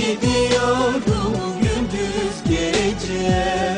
Gidiyorum gündüz gece.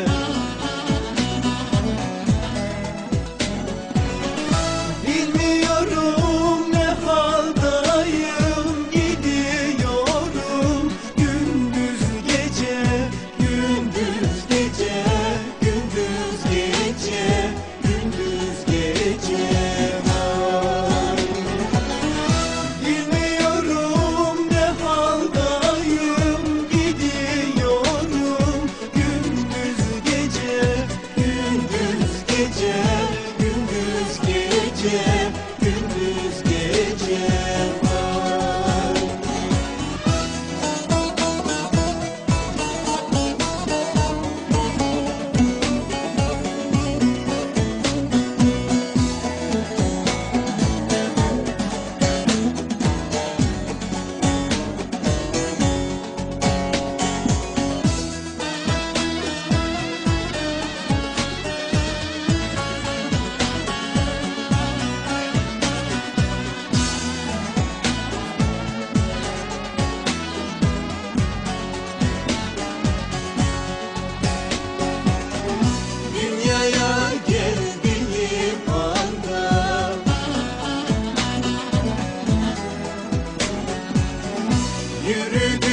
yürüdü.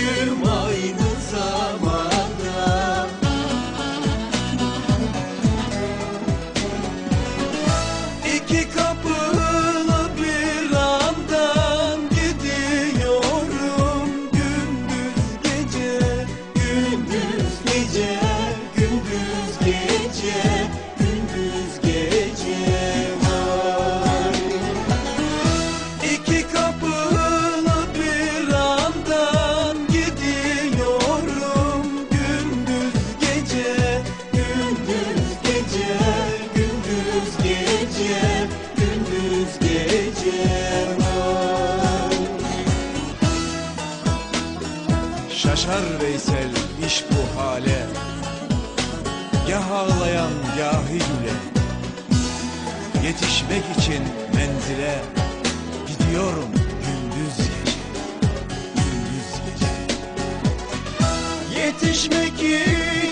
gündüz gece Şaşar Veysel iş bu hale. Gah ağlayan gahi güle Yetişmek için menzile. Gidiyorum gündüz gece. Gündüz gece. Yetişmek için